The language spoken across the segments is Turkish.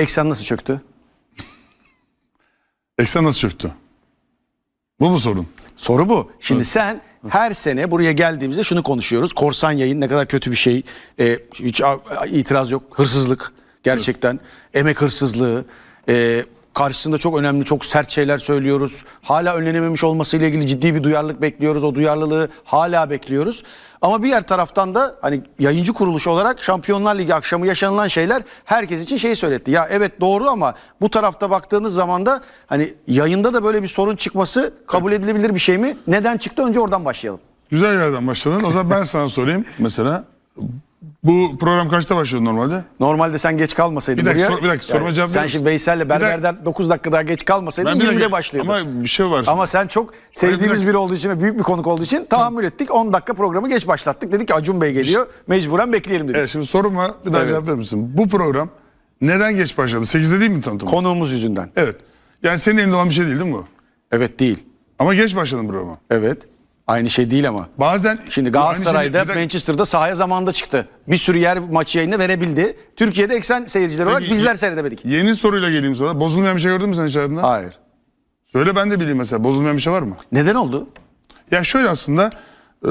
Eksen nasıl çöktü? Eksen nasıl çöktü? Bu mu sorun? Soru bu. Şimdi sen her sene buraya geldiğimizde şunu konuşuyoruz. Korsan yayın ne kadar kötü bir şey. Ee, hiç itiraz yok. Hırsızlık gerçekten. Emek hırsızlığı. Ee, karşısında çok önemli, çok sert şeyler söylüyoruz. Hala önlenememiş olmasıyla ilgili ciddi bir duyarlılık bekliyoruz. O duyarlılığı hala bekliyoruz. Ama bir yer taraftan da hani yayıncı kuruluş olarak Şampiyonlar Ligi akşamı yaşanılan şeyler herkes için şeyi söyletti. Ya evet doğru ama bu tarafta baktığınız zaman da hani yayında da böyle bir sorun çıkması kabul edilebilir bir şey mi? Neden çıktı? Önce oradan başlayalım. Güzel yerden başladın. O zaman ben sana sorayım mesela. Bu program kaçta başlıyor normalde? Normalde sen geç kalmasaydın Bir dakika, buraya. sor- bir dakika, soruma cevap Sen şimdi? Veysel'le dakika. berberden 9 dakika daha geç kalmasaydın bir 20'de dakika- başlıyordun. Ama, Ama bir şey var. şimdi. sen çok sevdiğimiz dakika. biri olduğu için ve büyük bir konuk olduğu için tahammül ettik. 10 dakika programı geç başlattık. Dedik ki Acun Bey geliyor. Mecburen bekleyelim dedik. Evet, şimdi soruma bir daha Evet. cevap verir misin? Bu program neden geç başladı? 8'de değil mi tanıtım? Konuğumuz yüzünden. evet. Yani senin elinde olan bir şey değil değil mi bu? Evet değil. Ama geç başladın programa. Evet. Aynı şey değil ama. Bazen Şimdi Bu aynı Galatasaray'da şey değil. Manchester'da sahaya zamanında çıktı. Bir sürü yer maçı yayını verebildi. Türkiye'de eksen seyirciler olarak Peki, bizler seyredemedik. Yeni soruyla geleyim sana. Bozulmayan bir şey gördün mü sen içeriden? Hayır. Söyle ben de bileyim mesela. Bozulmayan bir şey var mı? Neden oldu? Ya şöyle aslında e,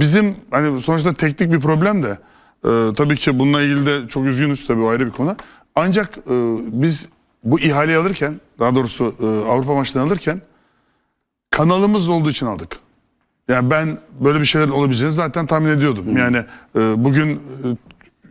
bizim hani sonuçta teknik bir problem de e, tabii ki bununla ilgili de çok üzgünüz tabii o ayrı bir konu. Ancak e, biz bu ihaleyi alırken daha doğrusu e, Avrupa maçlarını alırken kanalımız olduğu için aldık. Yani ben böyle bir şeyler olabileceğini zaten tahmin ediyordum. Yani e, bugün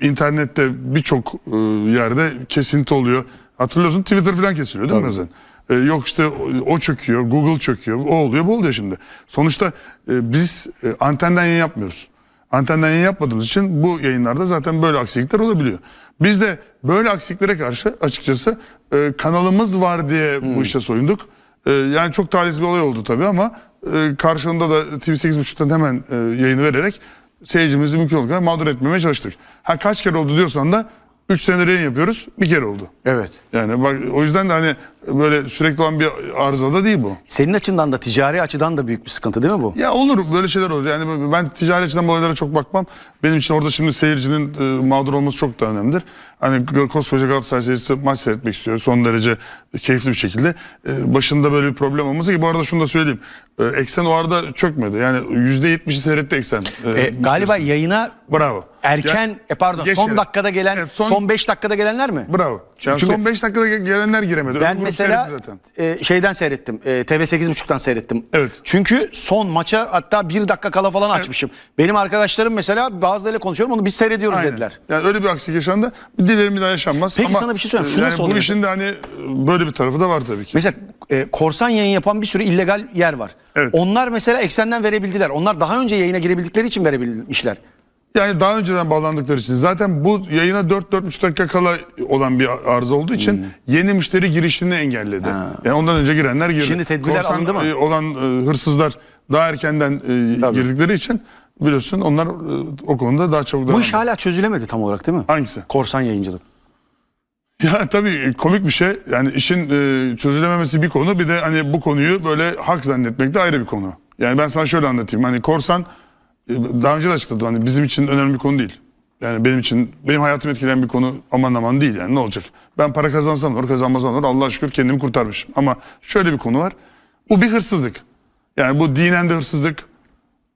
e, internette birçok e, yerde kesinti oluyor. Hatırlıyorsun Twitter falan kesiliyor değil mi bazen? E, yok işte o, çöküyor, Google çöküyor, o oluyor, bu oluyor şimdi. Sonuçta e, biz e, antenden yayın yapmıyoruz. Antenden yayın yapmadığımız için bu yayınlarda zaten böyle aksilikler olabiliyor. Biz de böyle aksiliklere karşı açıkçası e, kanalımız var diye bu işe soyunduk. E, yani çok talihsiz bir olay oldu tabii ama e, karşılığında da TV8.30'dan hemen e, yayını vererek seyircimizi mümkün olduğu kadar mağdur etmemeye çalıştık. Ha kaç kere oldu diyorsan da 3 senedir yayın yapıyoruz bir kere oldu. Evet. Yani bak o yüzden de hani böyle sürekli olan bir arıza da değil bu. Senin açından da ticari açıdan da büyük bir sıkıntı değil mi bu? Ya olur böyle şeyler olur. Yani ben ticari açıdan bu olaylara çok bakmam. Benim için orada şimdi seyircinin e, mağdur olması çok daha önemlidir. Hani koskoca Galatasaray seyircisi maç seyretmek istiyor. Son derece keyifli bir şekilde. E, başında böyle bir problem olması ki bu arada şunu da söyleyeyim. E, eksen o arada çökmedi. Yani %70'i seyretti Eksen. E, E, galiba yayına Bravo. erken Ya- e pardon son dakikada gelen Evet, son 5 dakikada gelenler mi? Bravo. Yani Çünkü- son 5 dakikada gelenler giremedi. Ben Öbür grup mesela zaten. e, şeyden seyrettim. E, TV 8.30'dan seyrettim. Evet. Çünkü son maça hatta bir dakika kala falan açmışım. Benim arkadaşlarım mesela bazılarıyla konuşuyorum onu biz seyrediyoruz Aynen. dediler. Yani öyle bir aksilik yaşandı. Dilerim bir daha yaşanmaz. Peki Ama, sana bir şey söyleyeyim. Şu yani nasıl bu işin de hani böyle bir tarafı da var tabii ki. Mesela e, korsan yayın yapan bir sürü illegal yer var. Evet. Onlar mesela eksenden verebildiler. Onlar daha önce yayına girebildikleri için verebilmişler. Yani daha önceden bağlandıkları için zaten bu yayına 4-4,5 dakika kala olan bir arıza olduğu için Hmm. yeni müşteri girişini engelledi. Yani ondan önce girenler girdi. Şimdi tedbirler alındı mı? e, olan e, hırsızlar daha erkenden e, Tabii. girdikleri için biliyorsun onlar e, o konuda daha çabuk Bu davrandı. iş hala çözülemedi tam olarak değil mi? Hangisi? Korsan yayıncılık. Ya tabii komik bir şey. Yani işin e, çözülememesi bir konu. Bir de hani bu konuyu böyle hak zannetmek de ayrı bir konu. Yani ben sana şöyle anlatayım. Hani korsan daha önce de açıkladım. Hani bizim için önemli bir konu değil. Yani benim için benim hayatımı etkileyen bir konu aman aman değil yani ne olacak? Ben para kazansam olur kazanmasam olur Allah'a şükür kendimi kurtarmışım. Ama şöyle bir konu var. Bu bir hırsızlık. Yani bu dinen de hırsızlık.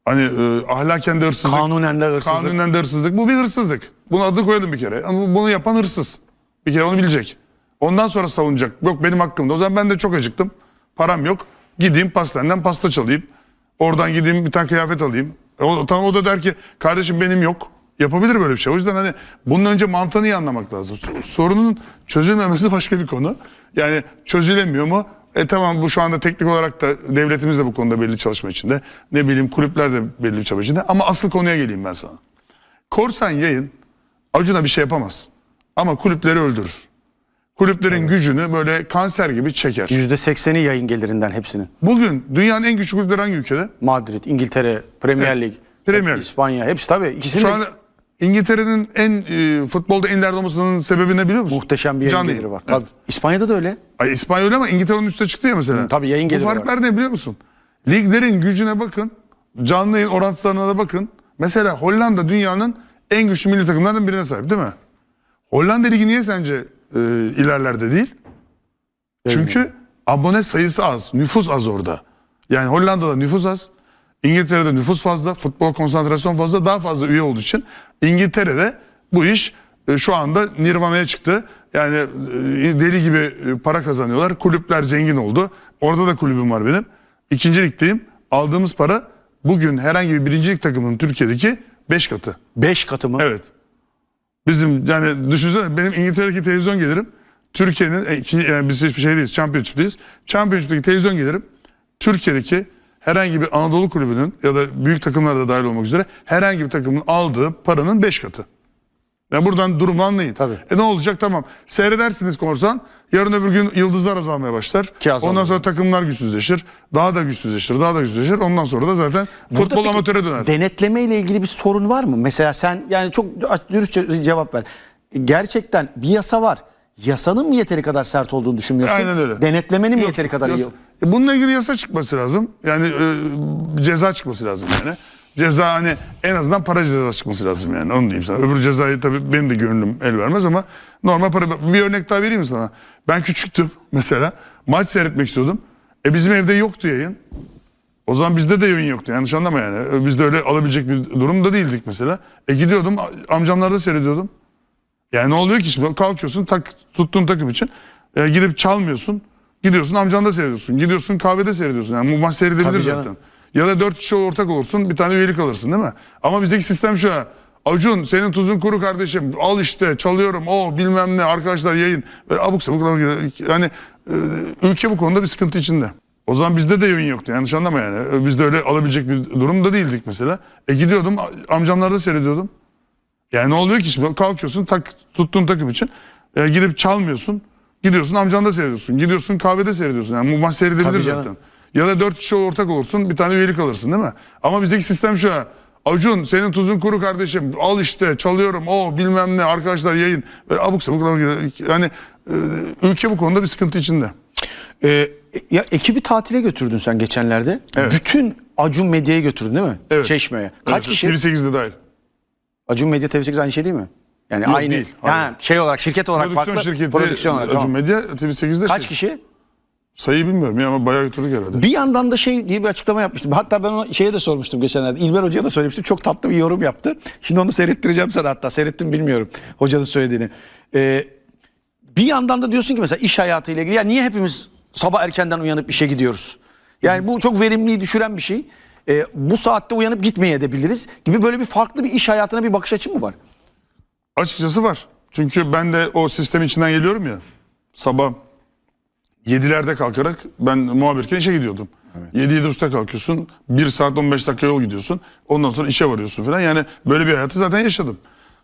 Hani e, ahlaken de hırsızlık. Kanunen de hırsızlık. Kanunen de hırsızlık. Bu bir hırsızlık. Bunu adı koyalım bir kere. Ama bunu yapan hırsız. Bir kere onu bilecek. Ondan sonra savunacak. Yok benim hakkımda. O zaman ben de çok acıktım. Param yok. Gideyim pastaneden pasta çalayım. Oradan gideyim bir tane kıyafet alayım. E o, tamam o da der ki kardeşim benim yok. Yapabilir böyle bir şey. O yüzden hani bunun önce mantığını iyi anlamak lazım. Sorunun çözülmemesi başka bir konu. Yani çözülemiyor mu? E tamam bu şu anda teknik olarak da devletimiz de bu konuda belli çalışma içinde. Ne bileyim kulüpler de belli bir çalışma içinde. Ama asıl konuya geleyim ben sana. Korsan yayın Acun'a bir şey yapamaz. Ama kulüpleri öldürür. Kulüplerin gücünü böyle kanser gibi çeker. %80'i yayın gelirinden hepsinin. Bugün dünyanın en güçlü kulüpleri hangi ülkede? Madrid, İngiltere, Premier Evet, Lig, Premier Lig. İspanya hepsi tabii. İkisinin Şu de an İngiltere'nin en e, futbolda en ileride olmasının sebebi ne biliyor musun? muhteşem bir yayın Canlı geliri var. Evet. Tabii. İspanya'da da öyle. Ay, İspanya öyle ama İngiltere onun üstüne çıktı ya mesela. tabii, yayın geliri Bu farklar ne biliyor musun? Liglerin gücüne bakın. Canlı yayın orantılarına da bakın. Mesela Hollanda dünyanın en güçlü milli takımlarından birine sahip değil mi? Hollanda Ligi niye sence e, ilerlerde değil. Çünkü abone sayısı az, nüfus az orada. Yani Hollanda'da nüfus az, İngiltere'de nüfus fazla, futbol konsantrasyon fazla, daha fazla üye olduğu için İngiltere'de bu iş e, şu anda Nirvana'ya çıktı. Yani e, deli gibi e, para kazanıyorlar. Kulüpler zengin oldu. Orada da kulübüm var benim. İkinci ligdeyim. Aldığımız para bugün herhangi bir birincilik takımının Türkiye'deki 5 katı. 5 katı mı? Evet. Bizim yani düşünsene benim İngiltere'deki televizyon gelirim. Türkiye'nin e, yani biz hiçbir şey değiliz. Championship'teyiz. Championship'teki televizyon gelirim. Türkiye'deki herhangi bir Anadolu kulübünün ya da büyük takımlarda da dahil olmak üzere herhangi bir takımın aldığı paranın 5 katı. Yani buradan durumu anlayın. Tabii. E ne olacak tamam. Seyredersiniz korsan. Yarın öbür gün yıldızlar azalmaya başlar. Ki. Ondan sonra takımlar güçsüzleşir. Daha da güçsüzleşir. Daha da güçsüzleşir. Ondan sonra da zaten Burada futbol peki amatöre döner. Denetleme ile ilgili bir sorun var mı? Mesela sen yani çok dürüstçe cevap ver. Gerçekten bir yasa var. Yasanın mı yeteri kadar sert olduğunu düşünmüyorsun? Aynen öyle. Denetlmenin mi yeteri kadar iyi? yasa- E, Bununla ilgili yasa çıkması lazım. Yani e, ceza çıkması lazım yani. Ceza hani en azından para cezası çıkması lazım yani onu diyeyim sana. Öbür cezayı tabii benim de gönlüm el vermez ama normal para. Bir örnek daha vereyim mi sana? Ben küçüktüm mesela maç seyretmek istiyordum. E bizim evde yoktu yayın. O zaman bizde de yayın yoktu yanlış anlama yani. E, Biz de öyle alabilecek bir durumda değildik mesela. E gidiyordum amcamlarda seyrediyordum. Yani ne oluyor ki şimdi kalkıyorsun tak, tuttuğun takım için e, gidip çalmıyorsun. Gidiyorsun amcanda seyrediyorsun. Gidiyorsun kahvede seyrediyorsun. Yani bu maç seyredilebilir zaten. Ya da dört kişi ortak olursun bir tane üyelik alırsın değil mi? Ama bizdeki sistem şu ha. Acun senin tuzun kuru kardeşim al işte çalıyorum o bilmem ne arkadaşlar yayın. Böyle abuk sabuk yani e, ülke bu konuda bir sıkıntı içinde. O zaman bizde de yayın yoktu yanlış anlama yani. E, Biz de öyle alabilecek bir durumda değildik mesela. E gidiyordum amcamlarda seyrediyordum. Yani ne oluyor ki şimdi kalkıyorsun tak, tuttuğun takım için e, gidip çalmıyorsun. Gidiyorsun amcanda seyrediyorsun. Gidiyorsun kahvede seyrediyorsun. Yani bu maç seyredilebilir zaten. Ya da dört kişi ortak olursun bir tane üyelik alırsın değil mi? Ama bizdeki sistem şu ha. Acun senin tuzun kuru kardeşim al işte çalıyorum o bilmem ne arkadaşlar yayın. Böyle abuk sabuk yani e, ülke bu konuda bir sıkıntı içinde. Ee, ya ekibi tatile götürdün sen geçenlerde. Evet. Bütün Acun Medya'yı götürdün değil mi? Evet. Çeşme'ye. Kaç Evet, kişi? TV8'de dahil. Acun Medya TV8 aynı şey değil mi? Yani Yok, aynı. değil, Ha, hayır. şey olarak şirket olarak Prodüksiyon farklı. şirketi Prodüksiyon olarak. Acun tamam. Medya TV8'de Kaç şey- kişi? Sayıyı bilmiyorum ya ama bayağı götürdük herhalde. Bir yandan da şey diye bir açıklama yapmıştım. Hatta ben ona şeye de sormuştum geçenlerde. İlber Hoca'ya da söylemiştim. Çok tatlı bir yorum yaptı. Şimdi onu seyrettireceğim sana hatta. Seyrettim bilmiyorum hocanın söylediğini. Ee, bir yandan da diyorsun ki mesela iş hayatıyla ilgili ya niye hepimiz sabah erkenden uyanıp işe gidiyoruz? Yani bu çok verimliliği düşüren bir şey. Ee, bu saatte uyanıp gitmeye edebiliriz gibi böyle bir farklı bir iş hayatına bir bakış açı mı var? Açıkçası var. Çünkü ben de o sistemin içinden geliyorum ya. Sabah 7'lerde kalkarak ben muhabirken işe gidiyordum. 7-7.30'da kalkıyorsun. 1 saat 15 dakika yol gidiyorsun. Ondan sonra işe varıyorsun falan. Yani böyle bir hayatı zaten yaşadım.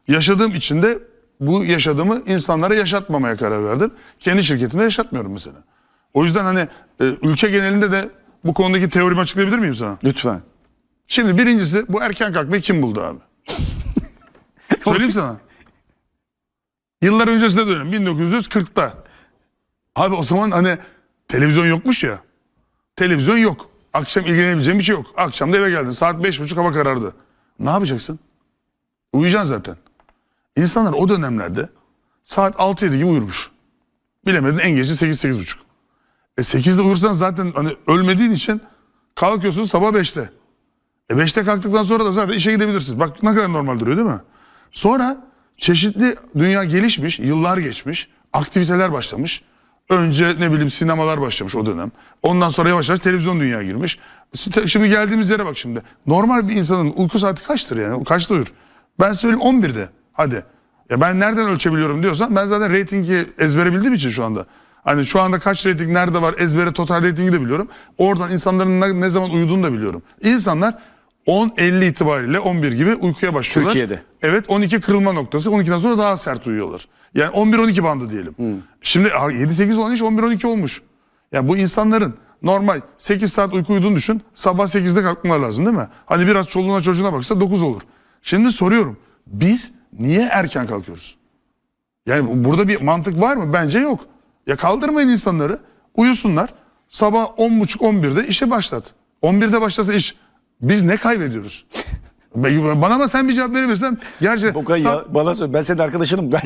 Yaşadığım için de bu yaşadığımı insanlara yaşatmamaya karar verdim. Kendi şirketimde yaşatmıyorum mesela. O yüzden hani e, ülke genelinde de bu konudaki teorimi açıklayabilir miyim sana? Lütfen. Şimdi birincisi bu erken kalkmayı kim buldu abi? Söyleyeyim sana. Yıllar öncesine dönelim 1940'ta. Abi o zaman hani televizyon yokmuş ya. Televizyon yok. Akşam ilgilenebileceğin bir şey yok. Akşam da eve geldin. Saat beş buçuk hava karardı. Ne yapacaksın? Uyuyacaksın zaten. İnsanlar o dönemlerde saat 6-7 gibi uyurmuş. Bilemedin en gece 8 buçuk. E 8'de uyursan zaten hani ölmediğin için kalkıyorsun sabah 5'te. E 5'te kalktıktan sonra da zaten işe gidebilirsiniz. Bak ne kadar normal duruyor değil mi? Sonra çeşitli dünya gelişmiş, yıllar geçmiş, aktiviteler başlamış. Önce ne bileyim sinemalar başlamış o dönem. Ondan sonra yavaş yavaş televizyon dünyaya girmiş. Şimdi geldiğimiz yere bak şimdi. Normal bir insanın uyku saati kaçtır yani? Kaçta uyur? Ben söyleyeyim 11'de. Hadi. Ya ben nereden ölçebiliyorum diyorsan ben zaten reytingi ezbere bildiğim için şu anda. Hani şu anda kaç reyting nerede var ezbere total reytingi de biliyorum. Oradan insanların ne, ne zaman uyuduğunu da biliyorum. İnsanlar 10.50 itibariyle 11 gibi uykuya başlıyorlar. Türkiye'de. Evet 12 kırılma noktası 12'den sonra daha sert uyuyorlar. Yani 11-12 bandı diyelim. Şimdi 7-8 olan iş 11-12 olmuş. Yani bu insanların normal 8 saat uyku uyuduğunu düşün. Sabah 8'de kalkmalar lazım değil mi? Hani biraz çoluğuna çocuğuna baksa 9 olur. Şimdi soruyorum. Biz niye erken kalkıyoruz? Yani bu- burada bir mantık var mı? Bence yok. Ya kaldırmayın insanları. Uyusunlar. Sabah 10.30-11'de işe başlat. 11'de başlasa iş. Biz ne kaybediyoruz? Ben- Bana ama sen bir cevap verebilirsen gerçekten Bokay Sa- ya bana söyle ben senin arkadaşınım. Ben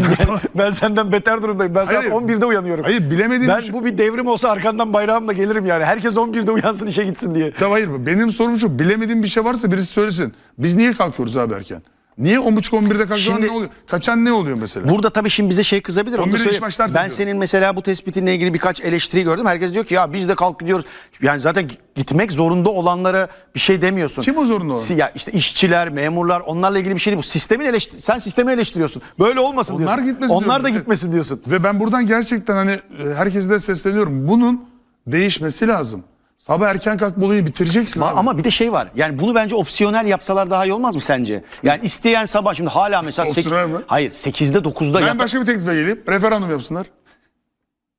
ben senden beter durumdayım. Ben saat Hayır. 11'de uyanıyorum. Hayır, bilemediğim Ben bir şey- bu bir devrim olsa arkandan bayrağımla gelirim yani. Herkes 11'de uyansın işe gitsin diye. Tamam hayır benim sorum şu bilemediğim bir şey varsa birisi söylesin. Biz niye kalkıyoruz abi erken? Niye 10.30-11'de kalkıyoruz Şimdi- ne oluyor? Kaçan ne oluyor mesela? Burada tabii şimdi bize şey kızabilir. Onu da 11'de iş söyleyeyim. Ben diyorum. senin mesela bu tespitinle ilgili birkaç eleştiri gördüm. Herkes diyor ki ya biz de kalk gidiyoruz. Yani zaten gitmek zorunda olanlara bir şey demiyorsun. Kim o zorunda olan? Si- Ya işte işçiler, memurlar onlarla ilgili bir şey değil bu. Sistemin eleştir sen sistemi eleştiriyorsun. Böyle olmasın Onlar diyorsun. gitmesin Onlar diyorum. da gitmesin diyorsun. Ve ben buradan gerçekten hani e, herkese de sesleniyorum. Bunun değişmesi lazım. Sabah erken kalkma olayı bitireceksin Ma- abi. Ama bir de şey var. Yani bunu bence opsiyonel yapsalar daha iyi olmaz mı sence? Yani isteyen sabah şimdi hala mesela sek- Opsiyonel mi? Hayır 8'de 9'da ben yat- başka bir teklife geleyim. Referandum yapsınlar.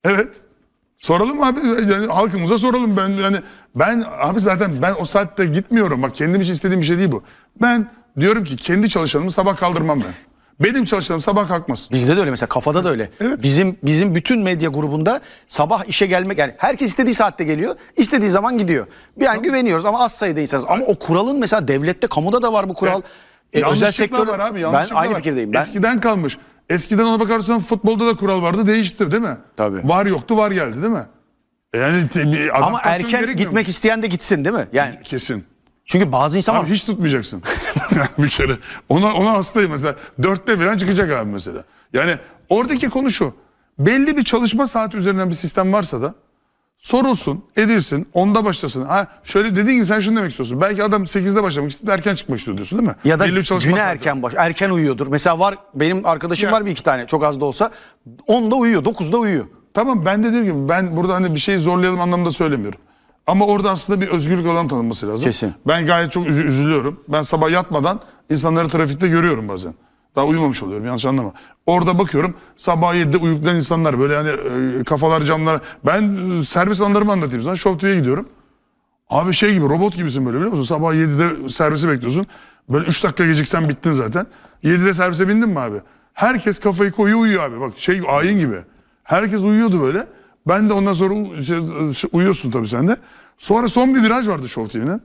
Evet. Soralım abi. Yani halkımıza soralım. Ben yani ben abi zaten ben o saatte gitmiyorum. Bak kendim için istediğim bir şey değil bu. Ben diyorum ki kendi çalışanımı sabah kaldırmam ben. Benim çalışanım sabah kalkmaz. Bizde de öyle mesela kafada da öyle. Evet. Bizim bizim bütün medya grubunda sabah işe gelmek yani herkes istediği saatte geliyor, istediği zaman gidiyor. Yani güveniyoruz ama az sayıda insanız. Ama o kuralın mesela devlette, kamuda da var bu kural. E, özel sektör var abi. Ben aynı var. fikirdeyim. Ben Eskiden kalmış. Eskiden ona bakarsan futbolda da kural vardı değişti değil mi? Tabii. Var yoktu var geldi değil mi? E Yani te- bir ama adaptasyon erken gerekmiyor mu? gitmek isteyen de gitsin değil mi? Yani kesin. Çünkü bazı insanlar Abi hiç tutmayacaksın. Bir kere. Ona, ona hastayım mesela. Dörtte falan çıkacak abi mesela. Yani oradaki konu şu. Belli bir çalışma saati üzerinden bir sistem varsa da sorulsun, edilsin, onda başlasın. Ha şöyle dediğin gibi sen şunu demek istiyorsun. Belki adam 8'de başlamak istiyor, erken çıkmak istiyor diyorsun değil mi? ya da Belli çalışma güne saati. erken baş erken uyuyordur. Mesela var benim arkadaşım Ya- var bir iki tane çok az da olsa 10'da uyuyor, 9'da uyuyor. Tamam ben de dediğim gibi ben burada hani bir şeyi zorlayalım anlamında söylemiyorum. Ama orada aslında bir özgürlük alanı tanınması lazım. Kesin. Ben gayet çok üzü- üzülüyorum. Ben sabah yatmadan insanları trafikte görüyorum bazen. Daha uyumamış oluyorum yanlış anlama. Orada bakıyorum sabah 7'de uyuklayan insanlar böyle hani e, kafalar camlar. Ben e, servis anlarımı anlatayım sana. Show TV'ye gidiyorum. Abi şey gibi robot gibisin böyle biliyor musun? Sabah 7'de servisi bekliyorsun. Böyle 3 dakika geciksen bittin zaten. 7'de servise bindin mi abi? Herkes kafayı koyuyor uyuyor abi. Bak şey ayin gibi. Herkes uyuyordu böyle. Ben de ondan sonra şey, uyuyorsun tabii sen de. Sonra son bir viraj vardı Show TV'nin.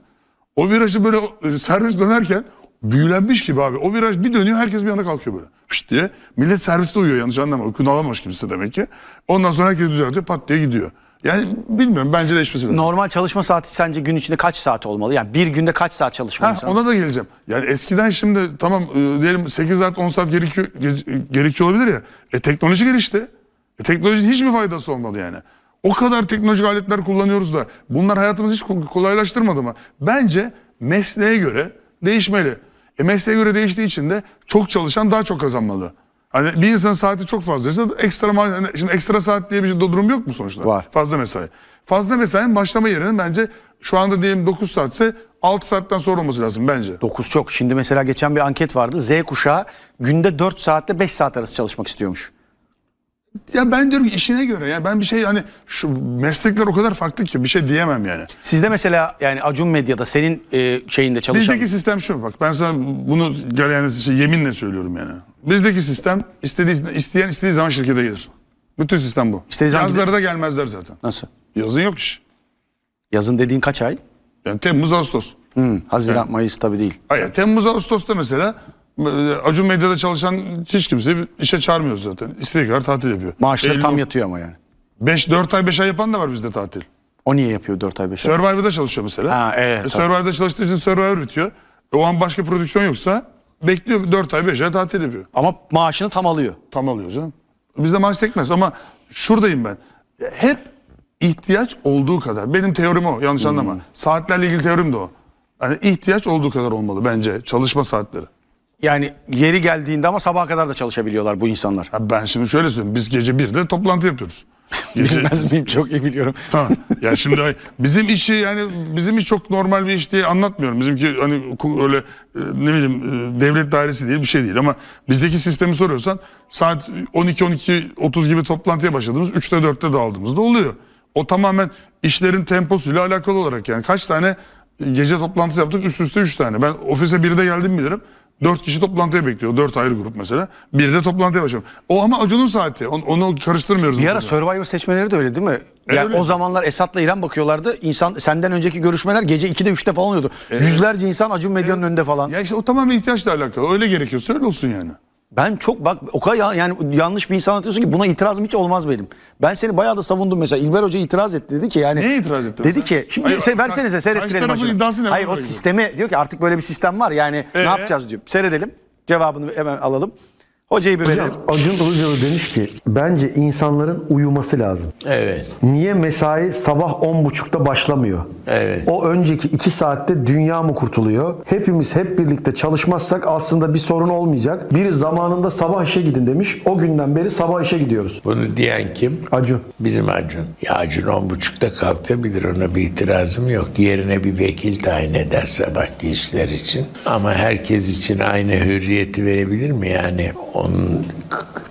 O virajı böyle e, servis dönerken büyülenmiş gibi abi. O viraj bir dönüyor herkes bir anda kalkıyor böyle. Pişt diye. Millet serviste uyuyor yanlış anlama. Uykunu alamamış kimse demek ki. Ondan sonra herkes düzeltiyor pat diye gidiyor. Yani bilmiyorum bence değişmesi lazım. Normal çalışma saati sence gün içinde kaç saat olmalı? Yani bir günde kaç saat çalışmalı Ha, ona da geleceğim. Yani eskiden şimdi tamam e, diyelim 8 saat 10 saat gerekiyor, ge- gerekiyor olabilir ya. E teknoloji gelişti. E teknolojinin hiç mi faydası olmadı yani? O kadar teknolojik aletler kullanıyoruz da bunlar hayatımızı hiç ko- kolaylaştırmadı mı? Bence mesleğe göre değişmeli. E mesleğe göre değiştiği için de çok çalışan daha çok kazanmalı. Hani bir insanın saati çok fazlaysa ekstra hani şimdi ekstra saat diye bir şey- durum yok mu sonuçta? Var. Fazla mesai. Fazla mesainin başlama yerinin bence şu anda diyelim 9 saatse 6 saatten sonra olması lazım bence. 9 çok. Şimdi mesela geçen bir anket vardı. Z kuşağı günde 4 saatte 5 saat arası çalışmak istiyormuş. Ya ben diyorum ki işine göre yani ben bir şey hani şu meslekler o kadar farklı ki bir şey diyemem yani. Sizde mesela yani Acun Medya'da senin e, şeyinde çalışan... Bizdeki sistem şu bak ben sana bunu yani şey, yeminle söylüyorum yani. Bizdeki sistem istediği, isteyen istediği zaman şirkete gelir. Bütün sistem bu. İstediği zaman Yazları da gelmezler zaten. Nasıl? Yazın yok iş. Yazın dediğin kaç ay? Yani Temmuz Ağustos. Hı, Haziran, Mayıs tabii değil. Hayır Temmuz Ağustos'ta mesela Acun Medya'da çalışan hiç kimse işe çağırmıyoruz zaten. İstediği kadar tatil yapıyor. Maaşları tam Eylül- yatıyor ama yani. 5 4 ay 5 ay yapan da var bizde tatil. O niye yapıyor 4 ay 5 ay? Survivor'da çalışıyor mesela. Ha, evet, E. Survivor'da çalıştığı için Survivor bitiyor. E, o an başka prodüksiyon yoksa bekliyor 4 ay 5 ay tatil yapıyor. Ama maaşını tam alıyor. Tam alıyor canım. Bizde maaş sekmez ama şuradayım ben. Hep ihtiyaç olduğu kadar. Benim teorim o yanlış anlama. Saatlerle ilgili teorim de o. Yani ihtiyaç olduğu kadar olmalı bence çalışma saatleri. Yani yeri geldiğinde ama sabaha kadar da çalışabiliyorlar bu insanlar. Ha, ben şimdi şöyle söyleyeyim. Biz gece 1'de toplantı yapıyoruz. Gece, Bilmez miyim çok iyi biliyorum. Ha, ya şimdi bizim işi yani bizim iş çok normal bir iş diye anlatmıyorum. Bizimki hani öyle e, ne bileyim e, devlet dairesi değil bir şey değil ama bizdeki sistemi soruyorsan saat 12 12 30 gibi toplantıya başladığımız 3'te 4'te dağıldığımızda oluyor. O tamamen işlerin temposuyla alakalı olarak yani kaç tane gece toplantısı yaptık üst üste 3 tane. Ben ofise 1'de geldim bilirim. Dört kişi toplantıya bekliyor. Dört ayrı grup mesela. Bir de toplantıya başlıyor. O ama Acun'un saati. Onu, onu karıştırmıyoruz. Bir ara. Survivor seçmeleri de öyle değil mi? E, Yani öyle. o zamanlar Esat'la İrem bakıyorlardı. İnsan senden önceki görüşmeler gece 2'de 3'te falan oluyordu. Yüzlerce insan Acun Medya'nın önünde falan. Ya işte o tamamen ihtiyaçla alakalı. Öyle gerekiyorsa öyle olsun yani. Ben çok bak o kadar ya- yani yanlış bir insan anlatıyorsun ki buna itirazım hiç olmaz benim. Ben seni bayağı da savundum mesela. İlber Hoca itiraz etti dedi ki yani. Neye itiraz etti Dedi mesela? ki şimdi Hayır, se- karşı versenize seyrettirelim tarafın maçını. iddiası ne? Hayır o oraya sistemi diyor ki artık böyle bir sistem var yani Ee? ne yapacağız diyor. Seyredelim cevabını hemen alalım. Hocayı bir verelim. Acun Ilıcalı demiş ki bence insanların uyuması lazım. Evet. Niye mesai sabah 10.30'da başlamıyor? Evet. O önceki 2 saatte dünya mı kurtuluyor? Hepimiz hep birlikte çalışmazsak aslında bir sorun olmayacak. Biri zamanında sabah işe gidin demiş. O günden beri sabah işe gidiyoruz. Bunu diyen kim? Acun. Bizim Acun. Ya Acun on buçukta kalkabilir ona bir itirazım yok. Yerine bir vekil tayin eder sabahki işler için. Ama herkes için aynı hürriyeti verebilir mi yani? Onun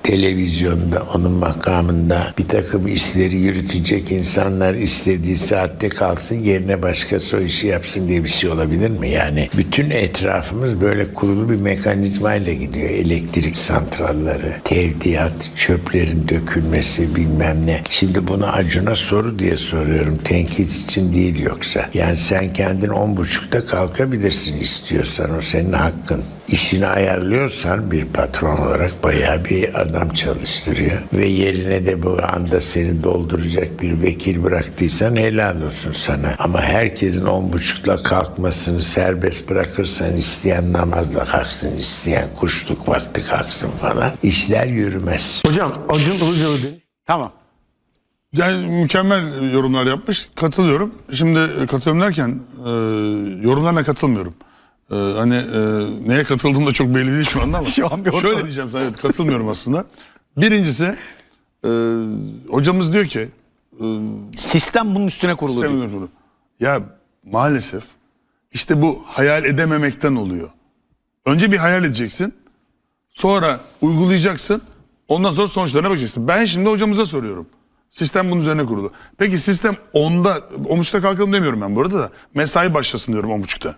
televizyonda, onun makamında bir takım işleri yürütecek insanlar istediği saatte kalksın yerine başkası o işi yapsın diye bir şey olabilir mi? Yani bütün etrafımız böyle kurulu bir mekanizmayla gidiyor. Elektrik santralları, tevdiat, çöplerin dökülmesi bilmem ne. Şimdi bunu Acun'a soru diye soruyorum. Tenkit için değil yoksa. Yani sen kendin on buçukta kalkabilirsin istiyorsan. O senin hakkın. İşini ayarlıyorsan bir patron olarak bayağı bir adam çalıştırıyor. Ve yerine de bu anda seni dolduracak bir vekil bıraktıysan helal olsun sana. Ama herkesin on buçukla kalkmasını serbest bırakırsan isteyen namazla kalksın, isteyen kuşluk vakti kalksın falan. İşler yürümez. Hocam Acun Ilıcalı. Tamam. Yani mükemmel yorumlar yapmış. Katılıyorum. Şimdi e, katılıyorum derken e, yorumlarına katılmıyorum. E, hani e, neye katıldığım da çok belli değil şu anda ama. Şu an bir ortada. Şöyle diyeceğim sana evet katılmıyorum aslında. Birincisi e, hocamız diyor ki Sistem bunun üstüne kurulu diyor. Yönetimi. Ya maalesef işte bu hayal edememekten oluyor. Önce bir hayal edeceksin. Sonra uygulayacaksın. Ondan sonra sonuçlarına bakacaksın. Ben şimdi hocamıza soruyorum. Sistem bunun üzerine kurulu. Peki sistem 10'da, 10.30'da kalkalım demiyorum ben bu arada da. Mesai başlasın diyorum 10.30'da.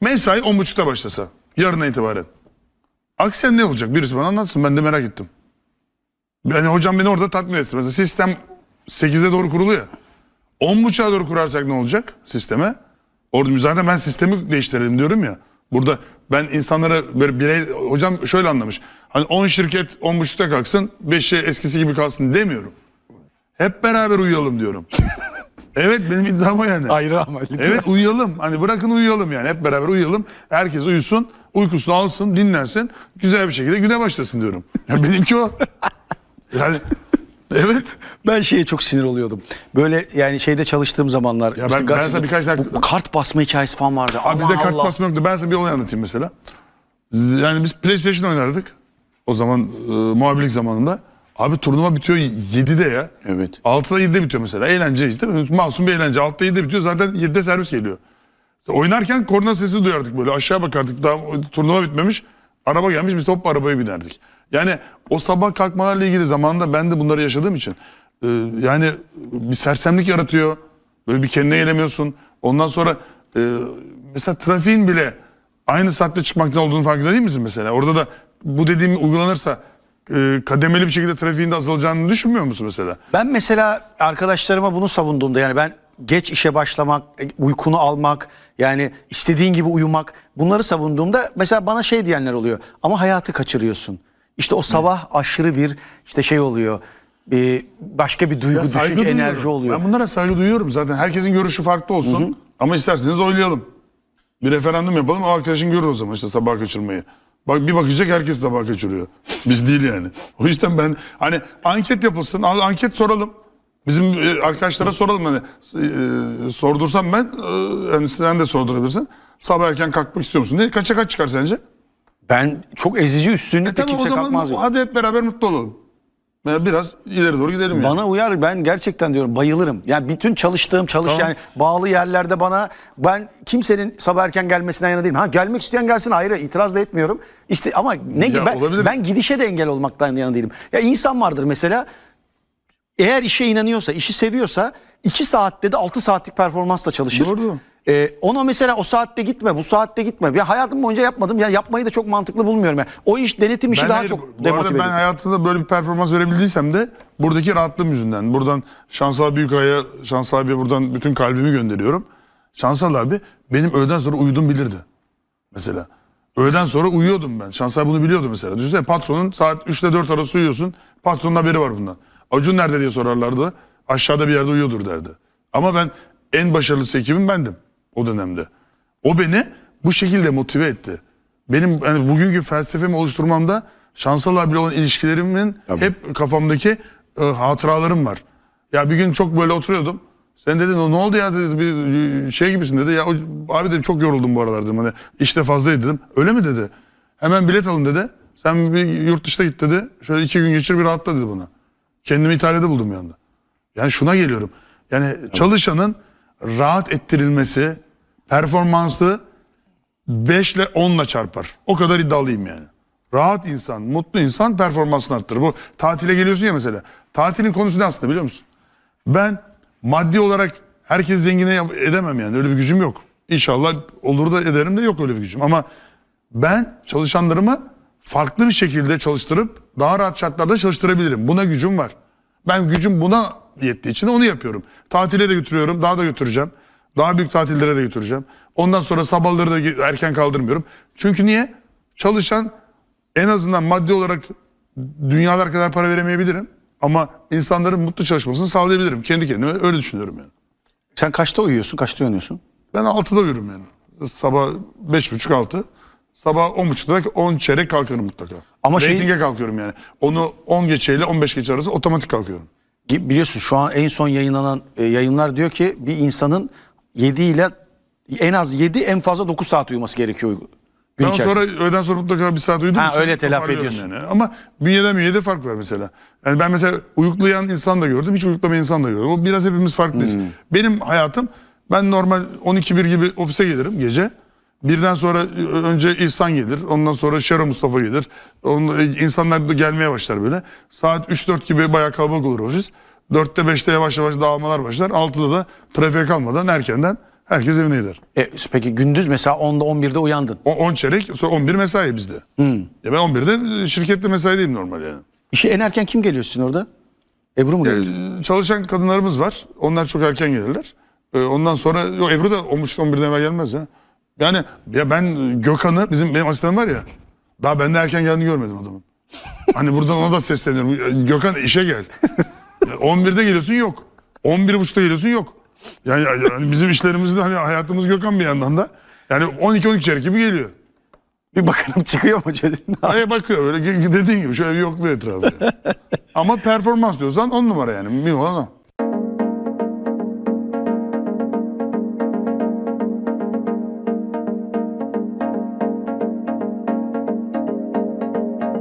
Mesai 10.30'da başlasa. Yarına itibaren. Aksiyen ne olacak? Birisi bana anlatsın. Ben de merak ettim. Yani hocam beni orada tatmin etsin. Mesela sistem 8'e doğru kurulu ya. 10.30'a doğru kurarsak ne olacak sisteme? Orada zaten ben sistemi değiştirelim diyorum ya. Burada ben insanlara böyle birey hocam şöyle anlamış. Hani 10 şirket 10.30'da kalksın 5'e eskisi gibi kalsın demiyorum. Hep beraber uyuyalım diyorum. evet benim iddiam o yani. Ayrı ama lütfen. Evet uyuyalım. Hani bırakın uyuyalım yani. Hep beraber uyuyalım. Herkes uyusun. Uykusunu alsın, dinlensin. Güzel bir şekilde güne başlasın diyorum. Ya benimki o. Yani evet. Ben şeye çok sinir oluyordum. Böyle yani şeyde çalıştığım zamanlar. Ya ben- ben sana birkaç dakika- bu kart basma hikayesi falan vardı. Abi bizde kart Allah. basma yoktu. Ben size bir olay anlatayım mesela. Yani biz PlayStation oynardık. O zaman e, muhabirlik zamanında. Abi turnuva bitiyor 7'de ya. Evet. 6'da 7'de bitiyor mesela. Eğlence işte. Masum bir eğlence. 6'da 7'de bitiyor. Zaten 7'de servis geliyor. Oynarken korna sesi duyardık böyle. Aşağı bakardık. Daha turnuva bitmemiş. Araba gelmiş. Biz hop arabaya binerdik. Yani o sabah kalkmalarla ilgili zamanında ben de bunları yaşadığım için. e, yani bir sersemlik yaratıyor. Böyle bir kendine gelemiyorsun. Ondan sonra e, mesela trafiğin bile aynı saatte çıkmaktan olduğunu farkında değil misin mesela? Orada da bu dediğim uygulanırsa e, kademeli bir şekilde trafiğin de azalacağını düşünmüyor musun mesela? Ben mesela arkadaşlarıma bunu savunduğumda yani ben geç işe başlamak, uykunu almak, yani istediğin gibi uyumak bunları savunduğumda mesela bana şey diyenler oluyor. Ama hayatı kaçırıyorsun. İşte o sabah aşırı bir işte şey oluyor. Bir başka bir duygu, Ya saygı düşünce, duyuyorum. enerji oluyor. Ben bunlara saygı duyuyorum zaten. Herkesin görüşü farklı olsun. Ama isterseniz oylayalım. Bir referandum yapalım. O arkadaşın görür o zaman işte sabah kaçırmayı. Bak bir bakacak herkes sabah kaçırıyor. Biz değil yani. O yüzden ben hani anket yapılsın. Anket soralım. Bizim e, arkadaşlara soralım hani e, sordursam ben e, hani sen de sordurabilirsin. Sabah erken kalkmak istiyor musun? Ne kaça kaç çıkar sence? Ben çok ezici üstünlükle E Tamam o kimse zaman kalkmaz. hadi hep beraber mutlu olalım. Biraz ileri doğru gidelim yani. Bana uyar ben gerçekten diyorum bayılırım. Yani bütün çalıştığım çalış Tamam. yani bağlı yerlerde bana ben kimsenin sabah erken gelmesinden yana değilim. Ha gelmek isteyen gelsin ayrı itiraz da etmiyorum. İşte ama ne Ya, ben, olabilir. ben gidişe de engel olmaktan yana değilim. Ya insan vardır mesela eğer işe inanıyorsa, işi seviyorsa 2 saatte de 6 saatlik performansla çalışır. Doğru. Ee, ona mesela o saatte gitme, bu saatte gitme. Ya hayatım boyunca yapmadım. Ya yapmayı da çok mantıklı bulmuyorum. Yani. O iş denetim işi Ben daha hayır, çok bu arada ben hayatımda böyle bir performans verebildiysem de buradaki rahatlığım yüzünden. Buradan Şansal Büyükay'a, Şansal abiye buradan bütün kalbimi gönderiyorum. Şansal abi benim öğleden sonra uyudum bilirdi. Mesela. Öğleden sonra uyuyordum ben. Şansal bunu biliyordu mesela. Düşünsene patronun saat 3 ile 4 arası uyuyorsun. Patronun haberi var bundan. Acun nerede diye sorarlardı. Aşağıda bir yerde uyuyordur derdi. Ama ben en başarılı ekibim bendim o dönemde. O beni bu şekilde motive etti. Benim yani bugünkü felsefemi oluşturmamda Şansal abiyle olan ilişkilerimin hep kafamdaki e, hatıralarım var. Ya bir gün çok böyle oturuyordum. Sen dedin "O ne oldu ya dedi bir şey gibisin dedi. Ya o- abi dedim çok yoruldum bu aralar dedim. Hani işte fazlaydı dedim. Öyle mi dedi. Hemen bilet alın dedi. Sen bir yurt dışına git dedi. Şöyle iki gün geçir bir rahatla dedi bana. Kendimi İtalya'da buldum bir anda. Yani şuna geliyorum. Yani çalışanın rahat ettirilmesi, performansı 5 ile 10 ile çarpar. O kadar iddialıyım yani. Rahat insan, mutlu insan performansını arttırır. Bu tatile geliyorsun ya mesela. Tatilin konusu ne aslında biliyor musun? Ben maddi olarak herkes zengine edemem yani. Öyle bir gücüm yok. İnşallah olur da ederim de yok öyle bir gücüm. Ama ben çalışanlarımı farklı bir şekilde çalıştırıp daha rahat şartlarda çalıştırabilirim. Buna gücüm var. Ben gücüm buna yettiği için onu yapıyorum. Tatile de götürüyorum, daha da götüreceğim. Daha büyük tatillere de götüreceğim. Ondan sonra sabahları da erken kaldırmıyorum. Çünkü niye? Çalışan en azından maddi olarak dünyalar kadar para veremeyebilirim. Ama insanların mutlu çalışmasını sağlayabilirim. Kendi kendime öyle düşünüyorum yani. Sen kaçta uyuyorsun, kaçta uyanıyorsun? Ben 6'da uyurum yani. Sabah 5.30-6. Sabah 10.30'da 10 çeyrek kalkarım mutlaka. Ama Ama şey- kalkıyorum yani. Onu 10 geçe ile 15 geçe arası otomatik kalkıyorum. Biliyorsun şu an en son yayınlanan e, yayınlar diyor ki bir insanın 7 ile en az 7 en fazla 9 saat uyuması gerekiyor gün Ben içerisinde. sonra öğleden sonra mutlaka bir saat uyudum. Ha, öyle telafi ediyorsun. Yani. Ama bünyeden bünyede fark var mesela. Yani ben mesela uyuklayan insan da gördüm, hiç uyuklamayan insan da gördüm. O biraz hepimiz farklıyız. Hmm. Benim hayatım, ben normal 12-1 gibi ofise gelirim gece. Birden sonra önce İhsan gelir, ondan sonra Şero Mustafa gelir. Onun, insanlar da gelmeye başlar böyle. Saat 3-4 gibi bayağı kalabalık olur ofis. 4'te 5'te yavaş yavaş dağılmalar başlar. 6'da da trafiğe kalmadan erkenden herkes evine gider. E, peki gündüz mesela 10'da 11'de uyandın. O 10 çeyrek sonra 11 mesai bizde. Ya ben 11'de şirkette mesaideyim normal yani. İşe en erken kim geliyor sizin orada? Ebru mu geliyor? Ee, Çalışan kadınlarımız var. Onlar çok erken gelirler. Ee, Ondan sonra yok Ebru da 10.30-11'den evvel gelmez ya. Yani ya ben Gökhan'ı bizim benim asistanım var ya. Daha ben de erken geldiğini görmedim adamın. Hani buradan ona da sesleniyorum. Gökhan işe gel. Ya 11'de geliyorsun yok. 11.30'da geliyorsun yok. Yani, yani bizim işlerimizde hani hayatımız Gökhan bir yandan da. Yani 12-12 çeyrek gibi geliyor. Bir bakalım çıkıyor mu çocuğun? Aya bakıyor böyle dediğin gibi şöyle bir yokluyor etrafı. Ama performans diyorsan on numara yani. Bir olan o.